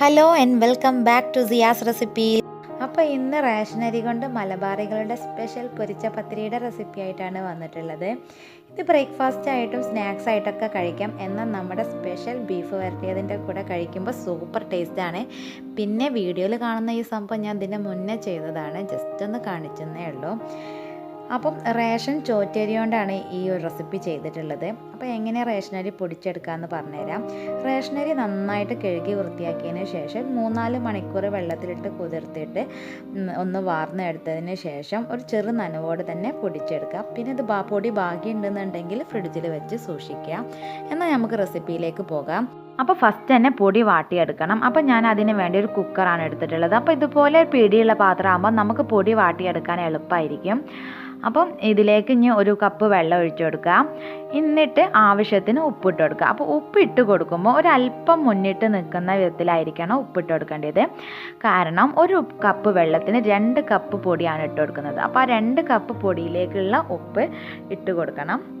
Hello and welcome back to Siya's recipe അപ്പോൾ ഇന്ന് റേഷനരി കൊണ്ട് മലബാറികളുടെ സ്പെഷ്യൽ പൊരിച്ച പത്തിരിയുടെ റെസിപ്പി ആയിട്ടാണ് വന്നിട്ടുള്ളത്. ഇത് ബ്രേക്ക്ഫാസ്റ്റ് ആയിട്ടും സ്നാക്സ് ആയിട്ടൊക്കെ കഴിക്കാം. എന്നാൽ നമ്മുടെ സ്പെഷ്യൽ ബീഫ് വരട്ടിയതിന്റെ കൂടെ കഴിക്കുമ്പോൾ സൂപ്പർ ടേസ്റ്റാണ് പിന്നെ വീഡിയോയിൽ കാണുന്ന ഈ സംഭവം ഞാൻ ഇതിന്റെ മുന്നേ ചെയ്തതാണ്. ജസ്റ്റ് ഒന്ന് കാണിച്ചെന്നേ ഉള്ളൂ. അപ്പം റേഷൻ ചോറ്റരി കൊണ്ടാണ് ഈ ഒരു റെസിപ്പി ചെയ്തിട്ടുള്ളത്. അപ്പോൾ എങ്ങനെ റേഷനരി പൊടിച്ചെടുക്കാമെന്ന് പറഞ്ഞുതരാം. റേഷനരി നന്നായിട്ട് കഴുകി വൃത്തിയാക്കിയതിന് ശേഷം മൂന്നാൽ മണിക്കൂർ വെള്ളത്തിലിട്ട് കുതിർത്തിട്ട് ഒന്ന് വാർന്നെടുത്തതിന് ശേഷം ഒരു ചെറു നനവോട് തന്നെ പൊടിച്ചെടുക്കുക പിന്നെ ഇത് പൊടി ബാക്കി ഉണ്ടെന്നുണ്ടെങ്കിൽ ഫ്രിഡ്ജിൽ വെച്ച് സൂക്ഷിക്കുക എന്നാൽ നമുക്ക് റെസിപ്പിയിലേക്ക് പോകാം. അപ്പോൾ ഫസ്റ്റ് തന്നെ പൊടി വാട്ടിയെടുക്കണം. അപ്പോൾ ഞാൻ അതിന് വേണ്ടി ഒരു കുക്കറാണ് എടുത്തിട്ടുള്ളത്. അപ്പോൾ ഇതുപോലെ പിടിയുള്ള പാത്രമാകുമ്പോൾ നമുക്ക് പൊടി വാട്ടിയെടുക്കാൻ എളുപ്പമായിരിക്കും അപ്പം ഇതിലേക്ക് ഇനി ഒരു കപ്പ് വെള്ളം ഒഴിച്ചു കൊടുക്കുക. എന്നിട്ട് ആവശ്യത്തിന് ഉപ്പിട്ട് കൊടുക്കുക. അപ്പോൾ ഉപ്പിട്ട് കൊടുക്കുമ്പോൾ ഒരല്പം മുന്നിട്ട് നിൽക്കുന്ന വിധത്തിലായിരിക്കണം ഉപ്പിട്ട് കൊടുക്കേണ്ടത്. കാരണം ഒരു കപ്പ് വെള്ളത്തിന് രണ്ട് കപ്പ് പൊടിയാണ് ഇട്ട് കൊടുക്കുന്നത്. അപ്പോൾ ആ രണ്ട് കപ്പ് പൊടിയിലേക്കുള്ള ഉപ്പ് ഇട്ട് കൊടുക്കണം.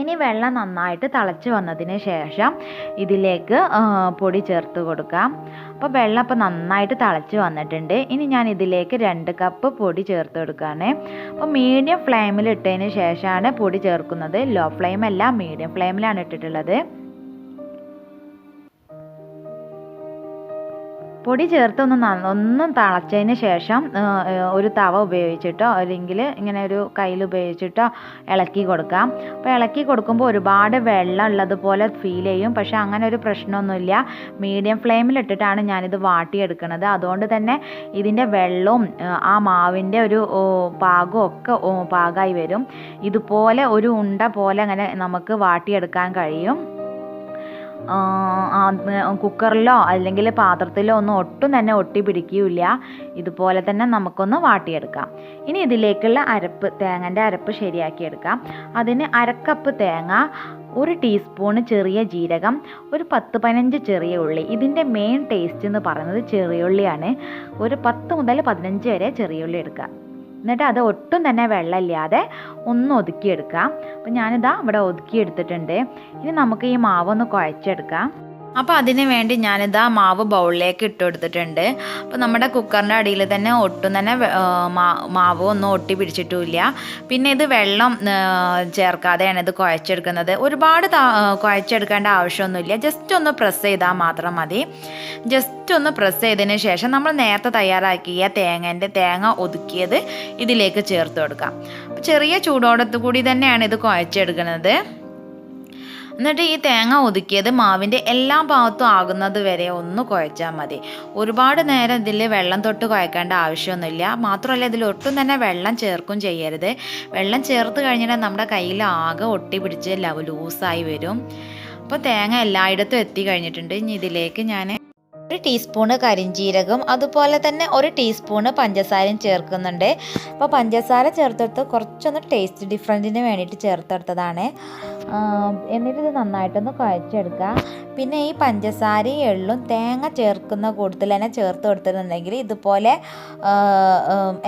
ഇനി വെള്ളം നന്നായിട്ട് തിളച്ച് വന്നതിന് ശേഷം ഇതിലേക്ക് പൊടി ചേർത്ത് കൊടുക്കാം. അപ്പോൾ വെള്ളം ഇപ്പോൾ നന്നായിട്ട് തിളച്ച് വന്നിട്ടുണ്ട്. ഇനി ഞാൻ ഇതിലേക്ക് രണ്ട് കപ്പ് പൊടി ചേർത്ത് കൊടുക്കുകയാണ് അപ്പോൾ മീഡിയം ഫ്ലെയിമിൽ ഇട്ടതിന് ശേഷമാണ് പൊടി ചേർക്കുന്നത്. ലോ ഫ്ലെയിം അല്ല മീഡിയം ഫ്ലെയിമിലാണ് ഇട്ടിട്ടുള്ളത്. പൊടി ചേർത്തൊന്ന് ഒന്നും തിളച്ചതിന് ശേഷം ഒരു തവ ഉപയോഗിച്ചിട്ടോ അല്ലെങ്കിൽ ഇങ്ങനെ ഒരു കയ്യിൽ ഉപയോഗിച്ചിട്ടോ ഇളക്കി കൊടുക്കാം. അപ്പോൾ ഇളക്കി കൊടുക്കുമ്പോൾ ഒരുപാട് വെള്ളം ഉള്ളതുപോലെ ഫീൽ ചെയ്യും. പക്ഷേ അങ്ങനെ ഒരു പ്രശ്നമൊന്നുമില്ല. മീഡിയം ഫ്ലെയിമിലിട്ടിട്ടാണ് ഞാനിത് വാട്ടിയെടുക്കുന്നത് അതുകൊണ്ട് തന്നെ ഇതിന്റെ വെള്ളവും ആ, മാവിന്റെ ഒരു പാകവും ഒക്കെ പാകമായി വരും. ഇതുപോലെ ഒരു ഉണ്ട പോലെ അങ്ങനെ നമുക്ക് വാട്ടിയെടുക്കാൻ കഴിയും. കുക്കറിലോ അല്ലെങ്കിൽ പാത്രത്തിലോ ഒന്നും ഒട്ടും തന്നെ ഒട്ടി പിടിക്കുകയില്ല ഇതുപോലെ തന്നെ നമുക്കൊന്ന് വാട്ടിയെടുക്കാം. ഇനി ഇതിലേക്കുള്ള അരപ്പ് തേങ്ങന്റെ അരപ്പ് ശരിയാക്കിയെടുക്കാം. അതിന് അരക്കപ്പ് തേങ്ങ ഒരു ടീസ്പൂണ് ചെറിയ ജീരകം ഒരു പത്ത് പതിനഞ്ച് ചെറിയ ഉള്ളി. ഇതിന്റെ മെയിൻ ടേസ്റ്റ് എന്ന് പറയുന്നത് ചെറിയ ഉള്ളിയാണ്. ഒരു പത്ത് മുതൽ പതിനഞ്ച് വരെ ചെറിയ ഉള്ളി എടുക്കുക. എന്നിട്ട് അത് ഒട്ടും തന്നെ വെള്ളമില്ലാതെ ഒന്ന് ഒതുക്കിയെടുക്കാം. അപ്പം ഞാനിതാ ഇവിടെ ഒതുക്കിയെടുത്തിട്ടുണ്ട്. ഇനി നമുക്ക് ഈ മാവ് ഒന്ന് കുഴച്ചെടുക്കാം. അപ്പോൾ അതിന് വേണ്ടി ഞാനിതാ മാവ് ബൗളിലേക്ക് ഇട്ട് കൊടുത്തിട്ടുണ്ട്. അപ്പോൾ നമ്മുടെ കുക്കറിന്റെ അടിയിൽ തന്നെ ഒട്ടും തന്നെ ആ, മാവ് ഒന്നും ഒട്ടി പിടിച്ചിട്ടുമില്ല. പിന്നെ ഇത് വെള്ളം ആ, ചേർക്കാതെയാണ് ഇത് കുഴച്ചെടുക്കുന്നത്. ഒരുപാട് കുഴച്ചെടുക്കേണ്ട ആവശ്യമൊന്നുമില്ല. ജസ്റ്റ് ഒന്ന് പ്രസ് ചെയ്താൽ മാത്രം മതി. ജസ്റ്റ് ഒന്ന് പ്രസ് ചെയ്തതിന് ശേഷം നമ്മൾ നേരത്തെ തയ്യാറാക്കിയ തേങ്ങന്റെ തേങ്ങ ഒതുക്കിയത് ഇതിലേക്ക് ചേർത്ത് കൊടുക്കാം. ചെറിയ ചൂടോടത്തു കൂടി തന്നെയാണ് ഇത് കുഴച്ചെടുക്കുന്നത്. എന്നിട്ട് ഈ തേങ്ങ ഒതുക്കിയത് മാവിന്റെ എല്ലാ ഭാഗത്തും ആകുന്നത് വരെ ഒന്ന് കുഴച്ചാൽ മതി. ഒരുപാട് നേരം ഇതിൽ വെള്ളം തൊട്ട് കുഴക്കേണ്ട ആവശ്യമൊന്നുമില്ല. മാത്രമല്ല ഇതിൽ ഒട്ടും തന്നെ വെള്ളം ചേർക്കും ചെയ്യരുത്. വെള്ളം ചേർത്ത് കഴിഞ്ഞാൽ നമ്മുടെ കയ്യിൽ ആകെ ഒട്ടി പിടിച്ച് ലൂസായി വരും. അപ്പോൾ തേങ്ങ എല്ലായിടത്തും എത്തി കഴിഞ്ഞിട്ടുണ്ട്. ഇനി ഇതിലേക്ക് ഞാൻ ഒരു ടീസ്പൂണ് കരിഞ്ചീരകം അതുപോലെ തന്നെ ഒരു ടീസ്പൂണ് പഞ്ചസാരയും ചേർക്കുന്നുണ്ട്. അപ്പോൾ പഞ്ചസാര ചേർത്തെടുത്ത് കുറച്ചൊന്ന് ടേസ്റ്റ് ഡിഫറന്റിന് വേണ്ടിയിട്ട് ചേർത്തെടുത്തതാണ്. എന്നിട്ട് ഇത് നന്നായിട്ടൊന്ന് കുഴച്ചെടുക്കുക. പിന്നെ ഈ പഞ്ചസാരയും എള്ളും തേങ്ങ ചേർക്കുന്ന കൂട്ടത്തിൽ തന്നെ ചേർത്ത് കൊടുത്തിട്ടുണ്ടെങ്കിൽ ഇതുപോലെ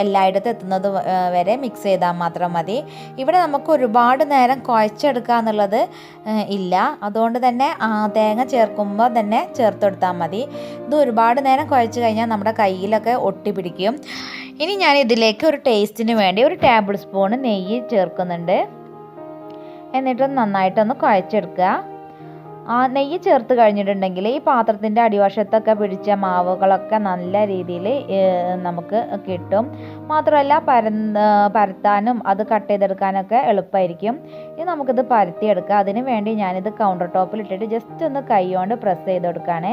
എല്ലായിടത്തും എത്തുന്നത് വരെ മിക്സ് ചെയ്താൽ മാത്രം മതി. ഇവിടെ നമുക്ക് ഒരുപാട് നേരം കുഴച്ചെടുക്കുക എന്നുള്ളത് ഇല്ല. അതുകൊണ്ട് തന്നെ തേങ്ങ ചേർക്കുമ്പോൾ തന്നെ ചേർത്ത് കൊടുത്താൽ മതി. ഇത് ഒരുപാട് നേരം കുഴച്ച് കഴിഞ്ഞാൽ നമ്മുടെ കയ്യിലൊക്കെ ഒട്ടിപ്പിടിക്കും. ഇനി ഞാൻ ഇതിലേക്ക് ഒരു ടേസ്റ്റിന് വേണ്ടി ഒരു ടേബിൾ സ്പൂൺ നെയ്യ് ചേർക്കുന്നുണ്ട്. എന്നിട്ട് നന്നായിട്ടൊന്ന് കുഴച്ചെടുക്കുക. ആ നെയ്യ് ചേർത്ത് കഴിഞ്ഞിട്ടുണ്ടെങ്കിൽ ഈ പാത്രത്തിന്റെ അടിവശത്തൊക്കെ പിടിച്ച മാവുകളൊക്കെ നല്ല രീതിയിൽ നമുക്ക് കിട്ടും. മാത്രമല്ല പരന്ന് പരത്താനും അത് കട്ട് ചെയ്തെടുക്കാനൊക്കെ എളുപ്പമായിരിക്കും ഇനി നമുക്കിത് പരത്തിയെടുക്കാം. അതിന് വേണ്ടി ഞാനിത് കൗണ്ടർ ടോപ്പിൽ ഇട്ടിട്ട് ജസ്റ്റ് ഒന്ന് കൈ കൊണ്ട് പ്രസ് ചെയ്ത് കൊടുക്കുകയാണ്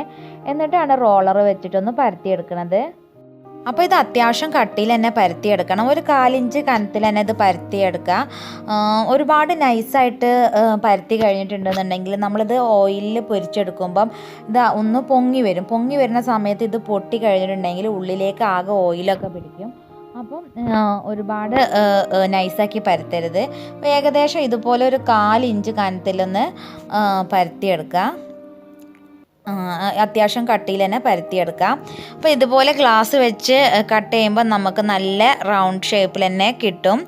എന്നിട്ടാണ് റോളർ വെച്ചിട്ടൊന്ന് പരത്തിയെടുക്കണത്. അപ്പോൾ ഇത് അത്യാവശ്യം കട്ടിയിൽ തന്നെ പരത്തിയെടുക്കണം. ഒരു കാലിഞ്ച് കനത്തിൽ തന്നെ ഇത് പരത്തിയെടുക്കുക ഒരുപാട് നൈസായിട്ട് പരത്തി കഴിഞ്ഞിട്ടുണ്ടെന്നുണ്ടെങ്കിൽ നമ്മളിത് ഓയിലിൽ പൊരിച്ചെടുക്കുമ്പം ഇത് ഒന്ന് പൊങ്ങി വരും. പൊങ്ങി വരുന്ന സമയത്ത് ഇത് പൊട്ടി കഴിഞ്ഞിട്ടുണ്ടെങ്കിൽ ഉള്ളിലേക്ക് ആകെ ഓയിലൊക്കെ പിടിക്കും. അപ്പം ഒരുപാട് നൈസാക്കി പരത്തരുത്. ഏകദേശം ഇതുപോലെ ഒരു കാലിഞ്ച് കനത്തിലൊന്ന് പരത്തിയെടുക്കുക അത്യാവശ്യം കട്ടിയിൽ തന്നെ പരത്തിയെടുക്കാം. അപ്പോൾ ഇതുപോലെ ഗ്ലാസ് വെച്ച് കട്ട് ചെയ്യുമ്പോൾ നമുക്ക് നല്ല റൗണ്ട് ഷേപ്പിൽ തന്നെ കിട്ടും.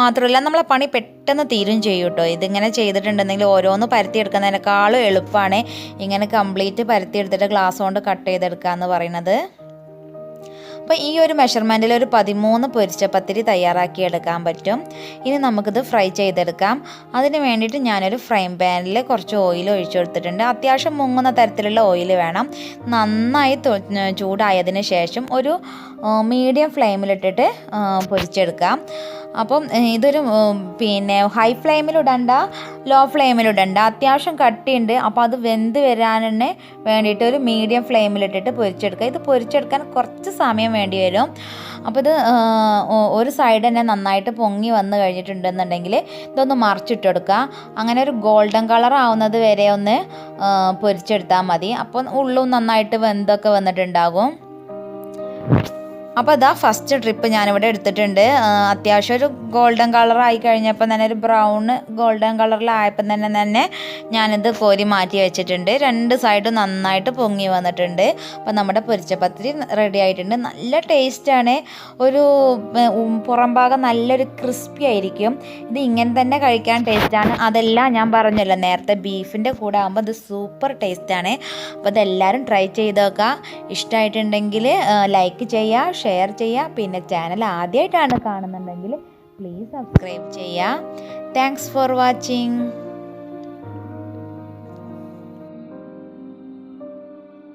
മാത്രമല്ല നമ്മളെ പണി പെട്ടെന്ന് തീരും ചെയ്യും കേട്ടോ ഇതിങ്ങനെ ചെയ്തിട്ടുണ്ടെങ്കിൽ ഓരോന്ന് പരത്തിയെടുക്കുന്നതിനേക്കാളും എളുപ്പമാണ് ഇങ്ങനെ കംപ്ലീറ്റ് പരത്തിയെടുത്തിട്ട് ഗ്ലാസ് കൊണ്ട് കട്ട് ചെയ്തെടുക്കുക എന്ന് പറയുന്നത്. അപ്പോൾ ഈ ഒരു മെഷർമെന്റിൽ ഒരു പതിമൂന്ന് പൊരിച്ചപ്പത്തിരി തയ്യാറാക്കി എടുക്കാൻ പറ്റും. ഇനി നമുക്കിത് ഫ്രൈ ചെയ്തെടുക്കാം. അതിന് വേണ്ടിയിട്ട് ഞാനൊരു ഫ്രൈ പാനിൽ കുറച്ച് ഓയിൽ ഒഴിച്ചു കൊടുത്തിട്ടുണ്ട്. അത്യാവശ്യം മുങ്ങുന്ന തരത്തിലുള്ള ഓയിൽ വേണം. നന്നായി ചൂടായതിനു ശേഷം ഒരു മീഡിയം ഫ്ലെയിമിലിട്ടിട്ട് പൊരിച്ചെടുക്കാം. അപ്പം ഇതൊരു പിന്നെ ഹൈ ഫ്ലെയിമിലിടണ്ട ലോ ഫ്ലെയിമിലിടണ്ട അത്യാവശ്യം കട്ടിയുണ്ട്. അപ്പോൾ അത് വെന്ത് വരാനെ വേണ്ടിയിട്ട് ഒരു മീഡിയം ഫ്ലെയിമിലിട്ടിട്ട് പൊരിച്ചെടുക്കുക. ഇത് പൊരിച്ചെടുക്കാൻ കുറച്ച് സമയം വേണ്ടി വരും. അപ്പോൾ ഇത് ഒരു സൈഡ് തന്നെ നന്നായിട്ട് പൊങ്ങി വന്ന് കഴിഞ്ഞിട്ടുണ്ടെന്നുണ്ടെങ്കിൽ ഇതൊന്ന് മറിച്ചിട്ടെടുക്കുക. അങ്ങനെ ഒരു ഗോൾഡൻ കളർ ആവുന്നത് വരെ ഒന്ന് പൊരിച്ചെടുത്താൽ മതി. അപ്പോൾ ഉള്ളും നന്നായിട്ട് വെന്തൊക്കെ വന്നിട്ടുണ്ടാകും. അപ്പോൾ അതാ ഫസ്റ്റ് ട്രിപ്പ് ഞാനിവിടെ എടുത്തിട്ടുണ്ട്. അത്യാവശ്യം ഒരു ഗോൾഡൻ കളർ ആയി കഴിഞ്ഞപ്പോൾ തന്നെ ഒരു ബ്രൗൺ ഗോൾഡൻ കളറിലായപ്പം തന്നെ തന്നെ ഞാനിത് കോരി മാറ്റി വെച്ചിട്ടുണ്ട്. രണ്ട് സൈഡും നന്നായിട്ട് പൊങ്ങി വന്നിട്ടുണ്ട്. അപ്പോൾ നമ്മുടെ പൊരിച്ചപ്പത്തിരി റെഡി ആയിട്ടുണ്ട്. നല്ല ടേസ്റ്റാണ് ഒരു പുറം ഭാഗം നല്ലൊരു ക്രിസ്പി ആയിരിക്കും. ഇത് ഇങ്ങനെ തന്നെ കഴിക്കാൻ ടേസ്റ്റാണ് അതെല്ലാം ഞാൻ പറഞ്ഞല്ലോ നേരത്തെ ബീഫിന്റെ കൂടെ ആകുമ്പോൾ ഇത് സൂപ്പർ ടേസ്റ്റാണ് അപ്പോൾ ഇതെല്ലാവരും ട്രൈ ചെയ്ത് നോക്കുക ഇഷ്ടമായിട്ടുണ്ടെങ്കിൽ ലൈക്ക് ചെയ്യുക ഷെയർ ചെയ്യുക. പിന്നെ ചാനൽ ആദ്യമായിട്ടാണ് കാണുന്നുണ്ടെങ്കിൽ പ്ലീസ് സബ്സ്ക്രൈബ് ചെയ്യുക. Thanks for watching